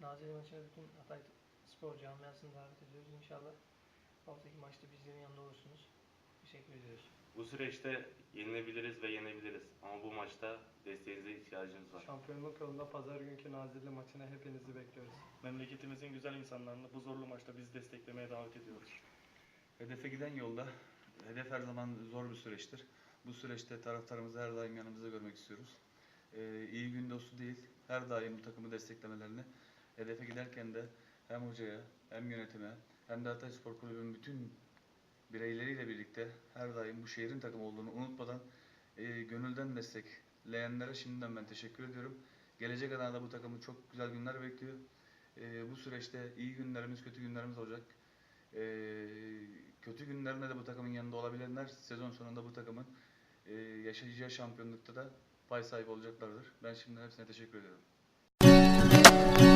Nazilli maçına bütün Hatay spor camiasını davet ediyoruz. İnşallah haftaki maçta bizlerin yanında olursunuz. Teşekkür ediyoruz. Bu süreçte yenilebiliriz ve yenebiliriz. Ama bu maçta desteğinize ihtiyacımız var. Şampiyonluk yolunda pazar günkü Nazilli maçına hepinizi bekliyoruz. Memleketimizin güzel insanlarını bu zorlu maçta bizi desteklemeye davet ediyoruz. Hedefe giden yolda, hedef her zaman zor bir süreçtir. Bu süreçte taraftarımızı her daim yanımızda görmek istiyoruz. Ee, iyi gün dostu değil, her daim bu takımı desteklemelerini, hedefe giderken de hem hocaya, hem yönetime, hem de Hatay Spor Kulübü'nün bütün bireyleriyle birlikte her daim bu şehrin takımı olduğunu unutmadan e, gönülden destekleyenlere şimdiden ben teşekkür ediyorum. Gelecek adına bu takımı çok güzel günler bekliyor. E, bu süreçte iyi günlerimiz, kötü günlerimiz olacak. Ee, kötü günlerinde de bu takımın yanında olabilenler sezon sonunda bu takımın e, yaşayacağı şampiyonlukta da pay sahibi olacaklardır. Ben şimdiden hepsine teşekkür ediyorum.